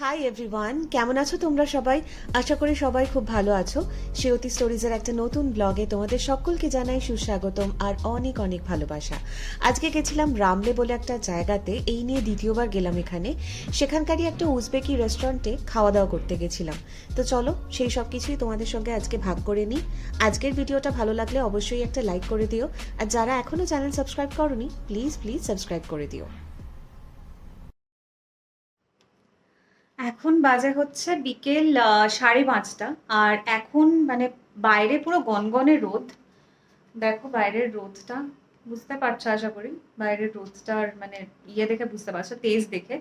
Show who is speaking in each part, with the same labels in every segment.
Speaker 1: Hi everyone কেমন আছো তোমরা সবাই? আশা করি সবাই খুব ভালো আছো। শিওতি স্টোরিজের একটা নতুন ব্লগে তোমাদের সকলকে জানাই সুস্বাগতম আর অনেক অনেক ভালোবাসা। আজকে গেছিলাম রামলে বলে একটা জায়গাতে, এই নিয়ে দ্বিতীয়বার গেলাম এখানে। সেখানকারই একটা উজবেকি রেস্টুরেন্টে খাওয়া দাওয়া করতে গেছিলাম। তো চলো, সেই সব কিছুই তোমাদের সঙ্গে আজকে ভাগ করে নিই। আজকের ভিডিওটা ভালো লাগলে অবশ্যই একটা লাইক করে দিও। আর যারা এখনও চ্যানেল সাবস্ক্রাইব করনি প্লিজ প্লিজ সাবস্ক্রাইব করে দিও।
Speaker 2: এখন বাজে হচ্ছে বিকেল সাড়ে পাঁচটা। আর এখন মানে বাইরে পুরো গনগনে রোদ। দেখো বাইরের রোদটা, বুঝতে পারছ আশা করি? বাইরের রোদটার মানে ইয়ে দেখে বুঝতে পারছ, তেজ দেখে।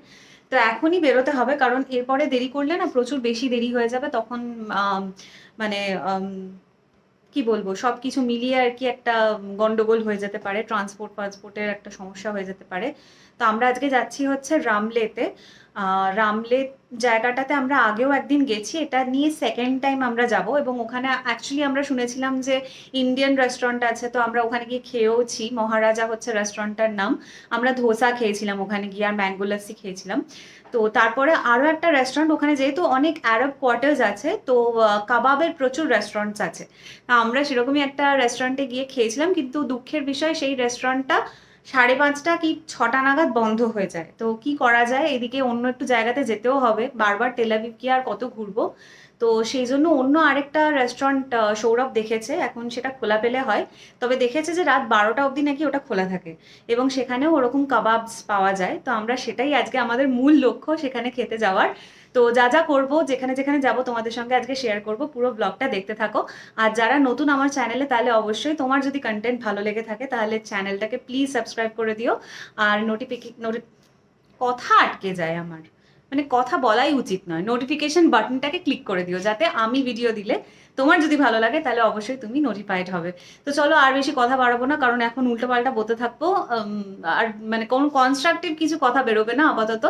Speaker 2: তো এখনই বেরোতে হবে, কারণ এরপরে দেরি করলে না প্রচুর বেশি দেরি হয়ে যাবে। তখন মানে কি বলব সব কিছু মিলিয়ে আর কি একটা গন্ডগোল হয়ে যেতে পারে। ট্রান্সপোর্ট, ফান্সপোর্টের একটা সমস্যা হয়ে যেতে পারে। তো আমরা আজকে যাচ্ছি হচ্ছে রামলেতে। আহ, রামলে জায়গাটাতে আমরা আগেও একদিন গেছি এটা নিয়ে সেকেন্ড টাইম আমরা যাব এবং ওখানে অ্যাকচুয়ালি আমরা শুনেছিলাম যে ইন্ডিয়ান রেস্টুরেন্ট আছে তো আমরা ওখানে গিয়ে খেয়েওছি। মহারাজা হচ্ছে রেস্টুরেন্টটার নাম। আমরা ধোসা খেয়েছিলাম ওখানে গিয়ে আর ম্যাঙ্গো লাস্সি খেয়েছিলাম। তো তারপরে আরও একটা রেস্টুরেন্ট ওখানে যেহেতু অনেক অ্যারব কোয়ার্টার্স আছে তো কাবাবের প্রচুর রেস্টুরেন্টস আছে। আমরা সেরকমই একটা রেস্টুরেন্টে গিয়ে খেয়েছিলাম কিন্তু দুঃখের বিষয় সেই রেস্টুরেন্টটা সাড়ে পাঁচটা কি ছটা নাগাদ বন্ধ হয়ে যায়। তো কি করা যায়? এদিকে অন্য একটু জায়গাতে যেতেও হবে। বারবার তেলাবিব কি আর কত ঘুরবো? তো সেই জন্য অন্য আরেকটা রেস্টুরেন্ট সৌরভ দেখেছে, এখন সেটা খোলা পেলে হয়। তবে দেখেছে যে রাত বারোটা অবধি নাকি ওটা খোলা থাকে এবং সেখানেও ওরকম কাবাবস পাওয়া যায়। তো আমরা সেটাই আজকে আমাদের মূল লক্ষ্য সেখানে খেতে যাওয়ার। তো যা যা করব, যেখানে যেখানে যাব তোমাদের সঙ্গে আজকে শেয়ার করব, পুরো ব্লগটা দেখতে থাকো। আর যারা নতুন আমার চ্যানেলে তাহলে অবশ্যই তোমার যদি কন্টেন্ট ভালো লেগে থাকে, তাহলে চ্যানেলটাকে প্লিজ সাবস্ক্রাইব করে দিও। আর নোটিফিকে কথা আটকে যায় আমার। মানে কথা বলাই উচিত নয়। নোটিফিকেশন বাটনটাকে ক্লিক করে দিও যাতে আমি ভিডিও দিলে তোমার যদি ভালো লাগে তাহলে অবশ্যই তুমি নোটিফাইড হবে। তো চলো আর বেশি কথা বাড়াবো না, কারণ এখন উল্টোপাল্টা বলতে থাকব। আর মানে কোনো কনস্ট্রাকটিভ কিছু কথা বেরোবে না, আপাতত।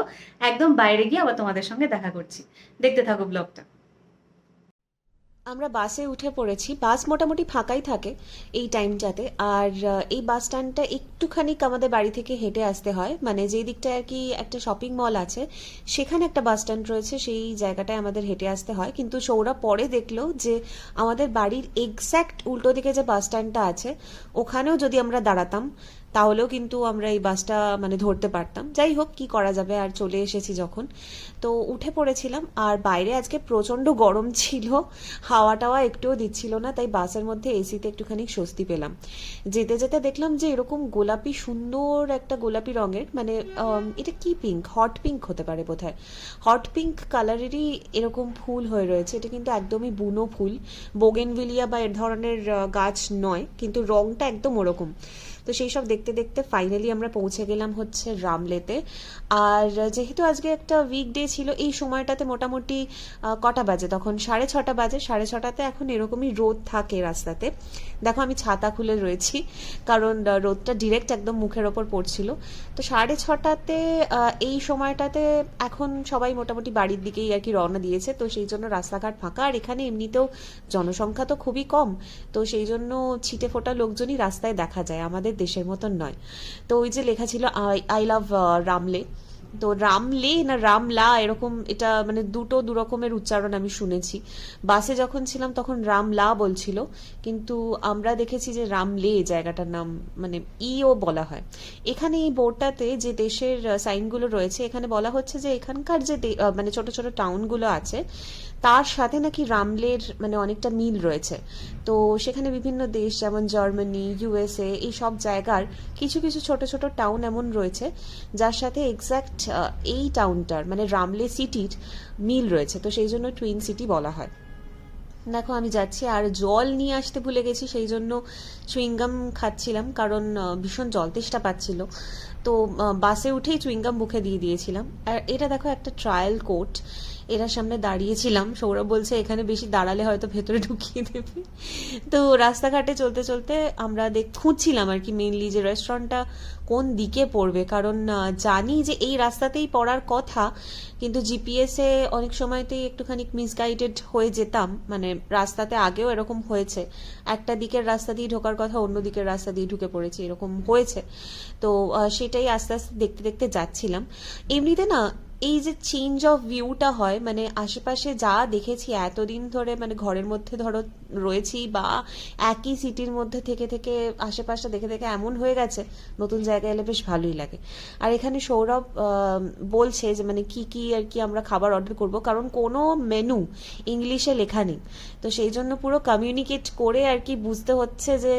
Speaker 2: একদম বাইরে গিয়ে আবার তোমাদের সঙ্গে দেখা করছি। দেখতে থাকো ব্লগটা
Speaker 1: আমরা বাসে উঠে পড়েছি। বাস মোটামুটি ফাঁকাই থাকে এই টাইমটাতে আর এই বাস স্ট্যান্ডটা একটুখানি আমাদের বাড়ি থেকে হেঁটে আসতে হয়। মানে যেই দিকটায় আর কি একটা শপিং মল আছে, সেখানে একটা বাস স্ট্যান্ড রয়েছে, সেই জায়গাটায় আমাদের হেঁটে আসতে হয়। কিন্তু সৌরভ পরে দেখল যে আমাদের বাড়ির এক্স্যাক্ট উল্টো দিকে যে বাস স্ট্যান্ডটা আছে, ওখানেও যদি আমরা দাঁড়াতাম তাহলেও কিন্তু আমরা এই বাসটা মানে ধরতে পারতাম। যাই হোক, কি করা যাবে আর চলে এসেছি যখন। তো উঠে পড়েছিলাম আর বাইরে আজকে প্রচণ্ড গরম ছিল। হাওয়া টাওয়া একটুও দিচ্ছিল না, তাই বাসের মধ্যে এসিতে একটুখানি স্বস্তি পেলাম। যেতে যেতে দেখলাম যে এরকম গোলাপি, সুন্দর একটা গোলাপি রঙের মানে এটা কি পিঙ্ক হট পিঙ্ক হতে পারে বোধহয়। হট পিঙ্ক কালারেরই এরকম ফুল হয়ে রয়েছে। এটা কিন্তু একদমই বুনো ফুল। বোগেনভিলিয়া বা এর ধরনের গাছ নয়, কিন্তু রংটা একদম ওরকম। তো সেই সব দেখতে দেখতে ফাইনালি আমরা পৌঁছে গেলাম হচ্ছে রামলেতে। আর যেহেতু আজকে একটা উইকডে ছিল, এই সময়টাতে মোটামুটি কটা বাজে? তখন সাড়ে ছটা বাজে। সাড়ে ছটাতে এখন এরকমই রোদ থাকে রাস্তাতে। দেখো আমি ছাতা খুলে রয়েছি, কারণ রোদটা ডিরেক্ট একদম মুখের ওপর পড়ছিল। তো সাড়ে ছটাতে এই সময়টাতে এখন সবাই মোটামুটি বাড়ির দিকেই আর কি রওনা দিয়েছে। তো সেই জন্য রাস্তাঘাট ফাঁকা। আর এখানে এমনিতেও জনসংখ্যা তো খুবই কম। তো সেই জন্য ছিটে ফোটা লোকজনই রাস্তায় দেখা যায়। আমাদের দেশের মতন নয়। তো ওই যে লেখা ছিল, আই লাভ রামলে তো রামলে না রামলা এরকম এটা মানে দুটো দু রকমের উচ্চারণ আমি শুনেছি। বাসে যখন ছিলাম তখন রামলা বলছিল, কিন্তু আমরা দেখেছি যে রামলে জায়গাটার নাম মানে ইও বলা হয়। এখানে এই বোর্ডটাতে যে দেশের সাইনগুলো রয়েছে, এখানে বলা হচ্ছে যে এখানকার যে দে- মানে ছোট ছোট টাউনগুলো আছে তার সাথে নাকি রামলের মানে অনেকটা মিল রয়েছে। তো সেখানে বিভিন্ন দেশ যেমন জার্মানি, ইউএসএ এই সব জায়গার কিছু কিছু ছোট ছোট টাউন এমন রয়েছে, যার সাথে এক্স্যাক্ট এই টাউনটার মানে রামলে সিটির মিল রয়েছে। তো সেই জন্য টুইন সিটি বলা হয়। দেখো, আমি যাচ্ছি, আর জল নিয়ে আসতে ভুলে গেছি, সেই জন্য চুইংগাম খাচ্ছিলাম, কারণ ভীষণ জল, তেষ্টা পাচ্ছিল। তো বাসে উঠেই চুইংগাম মুখে দিয়ে দিয়েছিলাম। আর এটা দেখো, একটা ট্রায়াল কোর্ট এটার সামনে দাঁড়িয়েছিলাম। সৌরভ বলছে, এখানে বেশি দাঁড়ালে হয়তো ভেতরে ঢুকিয়ে দেবে। তো রাস্তাঘাটে চলতে চলতে আমরা দেখ, খুঁজছিলাম আর কি মেনলি যে রেস্টুরেন্টটা কোন দিকে পড়বে। কারণ জানি যে এই রাস্তাতেই পড়ার কথা, কিন্তু জিপিএসে অনেক সময়তেই একটুখানি মিসগাইডেড হয়ে যেতাম। মানে রাস্তাতে আগেও এরকম হয়েছে। একটা দিকের রাস্তা দিয়ে ঢোকার কথা, অন্য দিকের রাস্তা দিয়ে ঢুকে পড়েছি, এরকম হয়েছে। তো সেটাই আস্তে আস্তে দেখতে দেখতে যাচ্ছিলাম। এমনিতে না এই যে চেঞ্জ অফ ভিউটা হয় মানে আশেপাশে যা দেখেছি এতদিন ধরে মানে ঘরের মধ্যে ধরো রয়েছি বা একই সিটির মধ্যে থেকে থেকে আশেপাশটা দেখে দেখে এমন হয়ে গেছে, নতুন জায়গায় এলে বেশ ভালোই লাগে। আর এখানে সৌরভ বলছে যে মানে কি কি আর কি আমরা খাবার অর্ডার করব, কারণ কোনো মেনু ইংলিশে লেখা নেই। তো সেই জন্য পুরো কমিউনিকেট করে আর কি বুঝতে হচ্ছে যে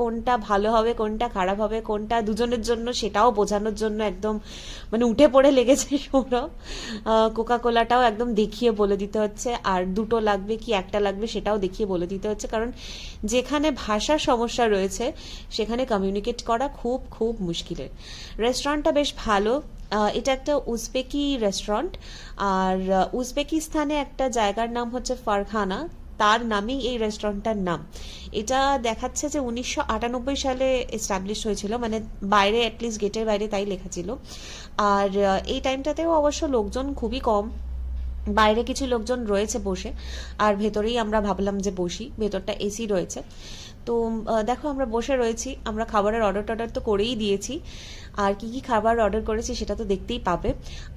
Speaker 1: কোনটা ভালো হবে, কোনটা খারাপ হবে, কোনটা দুজনের জন্য সেটাও বোঝানোর জন্য একদম মানে উঠে পড়ে লেগেছে সৌরভ। কোকা কোলাটাও একদম দেখিয়ে বলে দিতে হচ্ছে। আর দুটো লাগবে কি, একটা লাগবে সেটাও দেখিয়ে বলে দিতে হচ্ছে। কারণ যেখানে ভাষার সমস্যা রয়েছে, সেখানে কমিউনিকেট করা খুব খুব মুশকিলের। রেস্টুরেন্টটা বেশ ভালো। এটা একটা উজবেকি রেস্টুরেন্ট আর উজবেকিস্তানে একটা জায়গার নাম হচ্ছে ফারখানা। তার নামেই এই রেস্টুরেন্টটার নাম। এটা দেখাচ্ছে যে উনিশশো আটানব্বই সালে এস্টাবলিশ হয়েছিল মানে বাইরে অ্যাটলিস্ট গেটের বাইরে তাই লেখা ছিল। আর এই টাইমটাতেও অবশ্য লোকজন খুবই কম। বাইরে কিছু লোকজন রয়েছে বসে, আর ভেতরেই আমরা ভাবলাম যে বসি, ভেতরটা এসি রয়েছে। তো দেখো আমরা বসে রয়েছি, আমরা খাবারের অর্ডার টর্ডার তো করেই দিয়েছি। আর কি কি খাবার অর্ডার করেছি সেটা তো দেখতেই পাবে।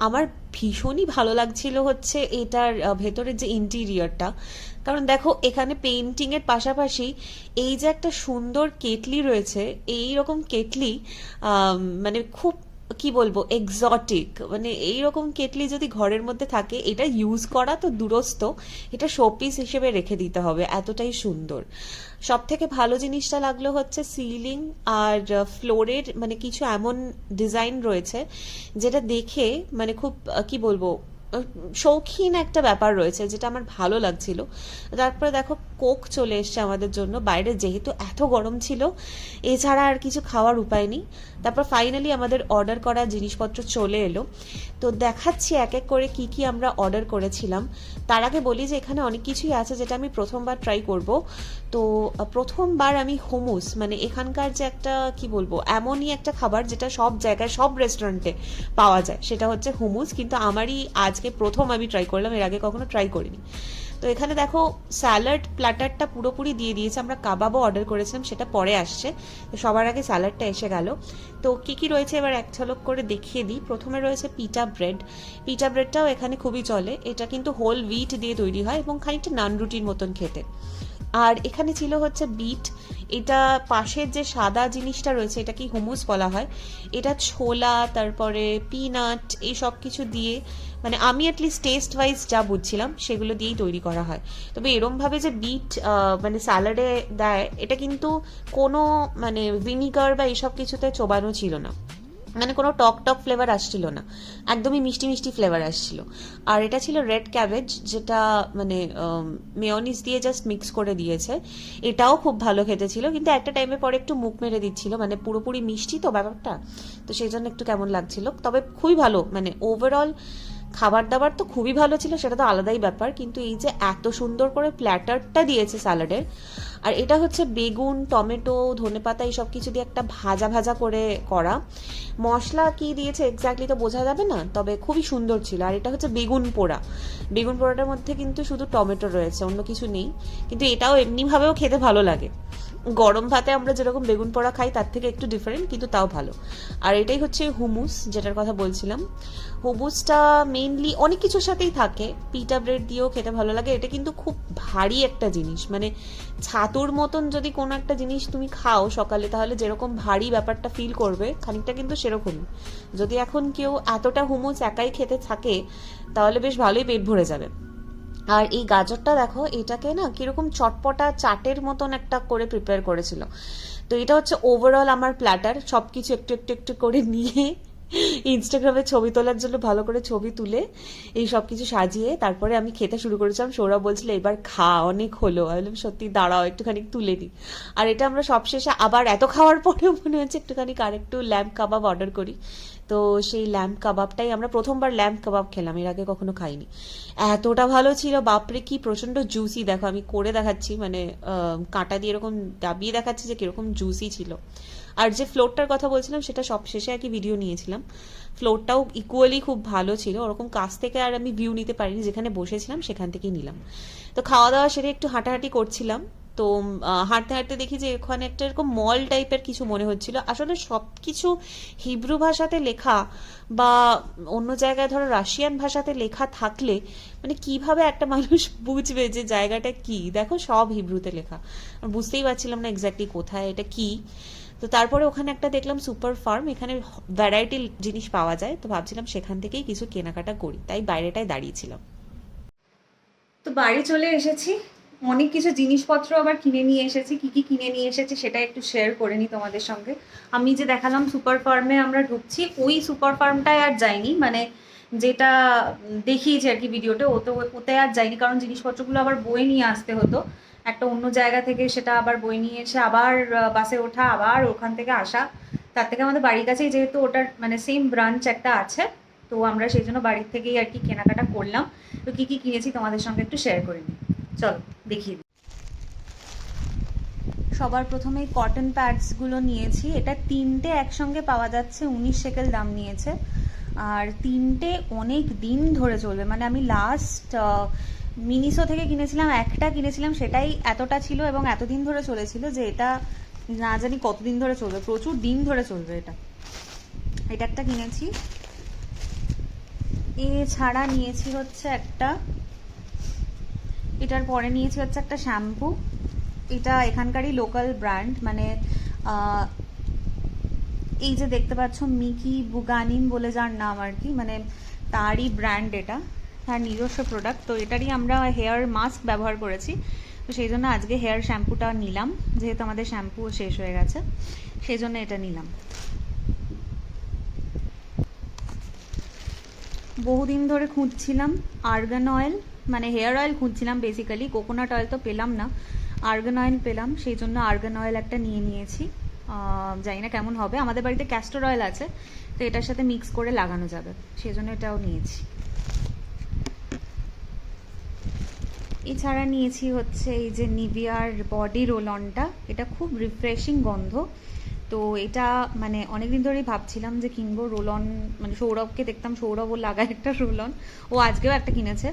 Speaker 1: আমার ভীষণই ভালো লাগছিল হচ্ছে এটার ভেতরের যে ইন্টিরিয়রটা কারণ দেখো, এখানে পেন্টিং এর পাশাপাশি এই যে একটা সুন্দর কেটলি রয়েছে এই রকম কেটলি মানে খুব কি বলব এক্সটিক মানে এইরকম কেটলি যদি ঘরের মধ্যে থাকে, এটা ইউজ করা তো দূরস্থ এটা শোপিস হিসেবে রেখে দিতে হবে, এতটাই সুন্দর। সব থেকে ভালো জিনিসটা লাগল হচ্ছে সিলিং আর ফ্লোরের মানে কিছু এমন ডিজাইন রয়েছে, যেটা দেখে মানে খুব কি বলব শৌখিন একটা ব্যাপার রয়েছে, যেটা আমার ভালো লাগছিল। তারপরে দেখো, কোক চলে এসছে আমাদের জন্য, বাইরে যেহেতু এত গরম ছিল, এছাড়া আর কিছু খাওয়ার উপায় নেই। তারপর ফাইনালি আমাদের অর্ডার করা জিনিসপত্র চলে এলো। তো দেখাচ্ছি এক এক করে কি কি আমরা অর্ডার করেছিলাম। তার আগে বলি যে এখানে অনেক কিছুই আছে যেটা আমি প্রথমবার ট্রাই করব। তো প্রথমবার আমি হোমুস মানে এখানকার যে একটা, কি বলব, এমনই একটা খাবার যেটা সব জায়গায়, সব রেস্টুরেন্টে পাওয়া যায়। সেটা হচ্ছে হুমুস কিন্তু আমারই আজকে প্রথম আমি ট্রাই করলাম, এর আগে কখনো ট্রাই করিনি। তো এখানে দেখো স্যালাড, প্ল্যাটারটা পুরোপুরি দিয়ে দিয়েছে। আমরা কাবাবও অর্ডার করেছিলাম, সেটা পরে আসছে। তো সবার আগে স্যালাডটা এসে গেল। তো কি কি রয়েছে এবার এক ঝলক করে দেখিয়ে দিই। প্রথমে রয়েছে পিটা ব্রেড। পিটা ব্রেডটাও এখানে খুবই চলে। এটা কিন্তু হোল হুইট দিয়ে তৈরি হয় এবং খানিকটা নান রুটির মতন খেতে। আর এখানে ছিল হচ্ছে বিট। এটা পাশের যে সাদা জিনিসটা রয়েছে এটা কি হুমুস বলা হয়, এটা ছোলা, তারপরে পিনাট এই সব কিছু দিয়ে মানে আমি অ্যাটলিস্ট টেস্ট ওয়াইজ যা বুঝছিলাম, সেগুলো দিয়েই তৈরি করা হয়। তবে এরমভাবে যে বিট মানে স্যালাডে দেয়, এটা কিন্তু কোনো মানে ভিনিগার বা এইসব কিছুতে চোবানো ছিল না। মানে কোনো টক টক ফ্লেভার আসছিল না। একদমই মিষ্টি মিষ্টি ফ্লেভার আসছিল। আর এটা ছিল রেড ক্যাবেজ যেটা মানে মেয়নিস দিয়ে জাস্ট মিক্স করে দিয়েছে। এটাও খুব ভালো খেতে ছিল, কিন্তু একটা টাইমে পরে একটু মুখ মেরে দিচ্ছিল মানে পুরোপুরি মিষ্টি তো ব্যাপারটা। তো সেই জন্য একটু কেমন লাগছিল। তবে খুবই ভালো মানে ওভারঅল খাবার দাবার তো খুবই ভালো ছিল, সেটা তো আলাদাই ব্যাপার, কিন্তু এই যে এত সুন্দর করে প্ল্যাটারটা দিয়েছে স্যালাডের আর এটা হচ্ছে বেগুন, টমেটো, ধনেপাতা এইসব কিছু দিয়ে একটা ভাজা ভাজা করে করা। মশলা কি দিয়েছে এক্স্যাক্টলি তো বোঝা যাবে না, তবে খুবই সুন্দর ছিল, আর এটা হচ্ছে বেগুন পোড়া। বেগুন পোড়াটার মধ্যে কিন্তু শুধু টমেটো রয়েছে, অন্য কিছু নেই, কিন্তু এটাও এমনিভাবেও খেতে ভালো লাগে। গরম ভাতে আমরা যেরকম বেগুন পোড়া খাই, তার থেকে একটু ডিফারেন্ট কিন্তু তাও ভালো। আর এটাই হচ্ছে হুমুস, যেটার কথা বলছিলাম। হুমুসটা মেইনলি অনেক কিছুর সাথেই থাকে। পিটা ব্রেড দিয়েও খেতে ভালো লাগে। এটা কিন্তু খুব ভারী একটা জিনিস। মানে ছাতুর মতন যদি কোনো একটা জিনিস তুমি খাও সকালে, তাহলে যেরকম ভারী ব্যাপারটা ফিল করবে, খানিকটা কিন্তু সেরকমই। যদি এখন কেউ এতটা হুমুস একাই খেতে থাকে, তাহলে বেশ ভালোই পেট ভরে যাবে। আর এই গাজরটা দেখো, এটাকে না কীরকম চটপটা চাটের মতন একটা করে প্রিপেয়ার করেছিল। তো এটা হচ্ছে ওভারঅল আমার প্ল্যাটার সব কিছু একটু একটু একটু করে নিয়ে ইনস্টাগ্রামে ছবি তোলার জন্য ভালো করে ছবি তুলে এই সব কিছু সাজিয়ে তারপরে আমি খেতে শুরু করেছিলাম। সৌরভ বলছিল, এবার খা, অনেক হলো। বললাম, সত্যি, দাঁড়াও, একটুখানি তুলে দিই আর এটা আমরা সবশেষে আবার এত খাওয়ার পরেও মনে হচ্ছে একটুখানি আর একটু ল্যাম্প কাবাব অর্ডার করি। তো সেই ল্যাম্প কাবাবটাই আমরা প্রথমবার ল্যাম্প কাবাব খেলাম, এর আগে কখনো খাইনি। এতটা ভালো ছিল, বাপরে, কি প্রচণ্ড জুসি দেখো, আমি করে দেখাচ্ছি মানে কাঁটা দিয়ে এরকম দাবিয়ে দেখাচ্ছি যে কীরকম জুসি ছিল। আর যে ফ্লোরটার কথা বলছিলাম, সেটা সব শেষে আর কি ভিডিও নিয়েছিলাম। ফ্লোরটাও ইকুয়ালি খুব ভালো ছিল। ওরকম কাছ থেকে আর আমি ভিউ নিতে পারিনি। যেখানে বসেছিলাম, সেখান থেকেই নিলাম। তো খাওয়া দাওয়া সেরে একটু হাঁটাহাঁটি করছিলাম। তো হাঁটতে হাঁটতে দেখি যে ওখানে একটা এরকম মল টাইপের কিছু মনে হচ্ছিল। আসলে সব কিছু হিব্রু ভাষাতে লেখা বা অন্য জায়গায় ধরো রাশিয়ান ভাষাতে লেখা থাকলে মানে কীভাবে একটা মানুষ বুঝবে যে জায়গাটা কি? দেখো সব হিব্রুতে লেখা। বুঝতেই পারছিলাম না এক্স্যাক্টলি কোথায়, এটা কি? তো তারপরে ওখানে একটা দেখলাম সুপার ফার্ম এখানে ভ্যারাইটি জিনিস পাওয়া যায়। তো ভাবছিলাম সেখান থেকেই কিছু কেনাকাটা করি, তাই বাইরেটায় দাঁড়িয়েছিলাম।
Speaker 2: তো বাড়ি চলে এসেছি। অনেক কিছু জিনিসপত্র আবার কিনে নিয়ে এসেছি। কি কি কিনে নিয়ে এসেছি সেটা একটু শেয়ার করে নিই তোমাদের সঙ্গে। আমি যে দেখালাম সুপার ফার্মে আমরা ঢুকছি, ওই সুপার ফার্মটায় আর যাইনি। মানে যেটা দেখিয়েছি আর কি ভিডিওতে ওতে ওতে আর যাইনি। কারণ জিনিসপত্রগুলো আবার বয়ে নিয়ে আসতে হতো। একটা অন্য জায়গা থেকে সেটা আবার বয়ে নিয়ে এসে আবার বাসে ওঠা, আবার ওখান থেকে আসা। তার থেকে আমাদের বাড়ির কাছেই যেহেতু ওটার মানে সেম ব্রাঞ্চ একটা আছে, তো আমরা সেই জন্য বাড়ির থেকেই আর কি কেনাকাটা করলাম। তো কী কী কিনেছি তোমাদের সঙ্গে একটু শেয়ার করে নিই চলো দেখিয়ে সবার প্রথমে কটন প্যাডসগুলো নিয়েছি। এটা তিনটে একসঙ্গে পাওয়া যাচ্ছে, উনিশ সেকেল দাম নিয়েছে। আর তিনটে অনেক দিন ধরে চলবে। মানে আমি লাস্ট মিনিসো থেকে কিনেছিলাম, একটা কিনেছিলাম, সেটাই এতটা ছিল এবং এতদিন ধরে চলেছিল যে এটা না জানি কতদিন ধরে চলবে, প্রচুর দিন ধরে চলবে এটা। এটা একটা কিনেছি। এছাড়া নিয়েছি হচ্ছে একটা, এটার পরে নিয়েছি হচ্ছে একটা শ্যাম্পু। এটা এখানকারই লোকাল ব্র্যান্ড মানে এই যে দেখতে পাচ্ছ, মিকি বুগানিম বলে যার নাম আর কি মানে তারই ব্র্যান্ড এটা। তার নিজস্ব প্রোডাক্ট তো এটারই আমরা হেয়ার মাস্ক ব্যবহার করেছি। তো সেই জন্য আজকে হেয়ার শ্যাম্পুটা নিলাম, যেহেতু আমাদের শ্যাম্পু শেষ হয়ে গেছে, সেই জন্য এটা নিলাম। বহুদিন ধরে খুঁজছিলাম আর্গান অয়েল মানে হেয়ার অয়েল খুঁজছিলাম বেসিক্যালি কোকোনাট অয়েল তো পেলাম না আর্গান অয়েল পেলাম, সেই জন্য আর্গান অয়েল একটা নিয়ে নিয়েছি। জানি না কেমন হবে, আমাদের বাড়িতে ক্যাস্টর অয়েল আছে, তো এটার সাথে মিক্স করে লাগানো যাবে, সেই জন্য এটাও নিয়েছি। এছাড়া নিয়েছি হচ্ছে এই যে নিভিয়ার বডি রোল অনটা এটা খুব রিফ্রেশিং গন্ধ। তো এটা মানে অনেকদিন ধরেই ভাবছিলাম যে কিনবো রোল অন মানে সৌরভকে দেখতাম সৌরভ ও লাগায় একটা রোল অন ও আজকেও একটা কিনেছে।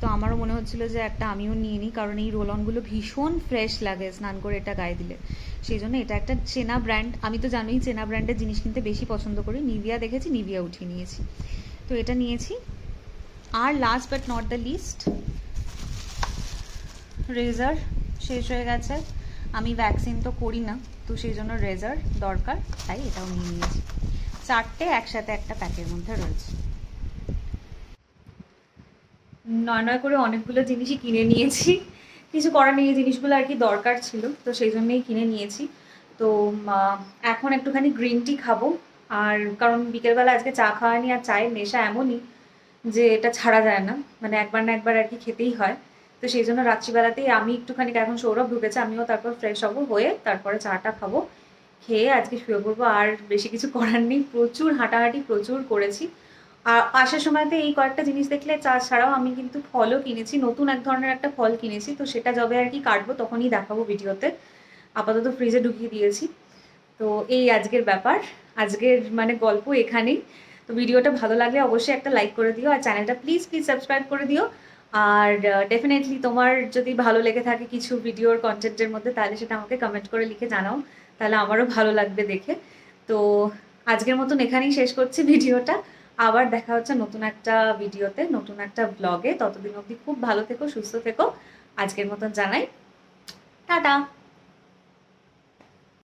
Speaker 2: তো আমারও মনে হচ্ছিল যে একটা আমিও নিয়ে নিই, কারণ এই রোল অনগুলো ভীষণ ফ্রেশ লাগে স্নান করে এটা গায়ে দিলে। সেই জন্য এটা একটা চেনা ব্র্যান্ড আমি তো জানোই চেনা ব্র্যান্ডের জিনিস কিনতে বেশি পছন্দ করি। নিভিয়া দেখেছি, নিভিয়া উঠিয়ে নিয়েছি। তো এটা নিয়েছি। আর last but not the least razor শেষ হয়ে গেছে। আমি ভ্যাকসিন তো করি না, তো সেই জন্য রেজার দরকার, তাই এটাও নিয়ে নিয়েছি। চারটে একসাথে একটা প্যাকের মধ্যে রয়েছে। নয় নয় করে অনেকগুলো জিনিসই কিনে নিয়েছি। কিছু করার নেই জিনিসগুলো আর কি দরকার ছিল, তো সেই জন্যই কিনে নিয়েছি। তো এখন একটুখানি গ্রিন টি খাব। আর কারণ বিকেলবেলা আজকে চা খাওয়ানি আর চায়ের নেশা এমনই যে এটা ছাড়া যায় না। মানে একবার না একবার আর কি খেতেই হয়। তো সেই জন্য রাত্রিবেলাতেই আমি একটুখানি এখন সৌরভ ঢুকেছে, আমিও তারপর ফ্রেশ হব, হয়ে তারপরে চাটা খাব, খেয়ে আজকে শুয়ে পড়ব, আর বেশি কিছু করার নেই। প্রচুর হাঁটাহাঁটি প্রচুর করেছি। আর আসার সময়তে এই কয়েকটা জিনিস দেখলে চা ছাড়াও আমি কিন্তু ফলও কিনেছি, নতুন এক ধরনের একটা ফল কিনেছি, তো সেটা যবে আর কি কাটবো তখনই দেখাবো ভিডিওতে। আপাতত ফ্রিজে ঢুকিয়ে দিয়েছি। তো এই আজকের ব্যাপার। আজকের মানে গল্প এখানেই। তো ভিডিওটা ভালো লাগলে অবশ্যই একটা লাইক করে দিও, আর চ্যানেলটা প্লিজ প্লিজ সাবস্ক্রাইব করে দিও। আর ডেফিনেটলি তোমার যদি ভালো লেগে থাকে কিছু ভিডিওর কন্টেন্টের মধ্যে, তাহলে সেটা আমাকে কমেন্ট করে লিখে জানাও। তাহলে আমারও ভালো লাগবে দেখে। তো আজকের মতন এখানেই শেষ করছি ভিডিওটা আবার দেখা হচ্ছে নতুন একটা ভিডিওতে নতুন একটা ব্লগে ততদিন অবধি খুব ভালো থেকো, সুস্থ থেকো। আজকের মতন জানাই। টাটা!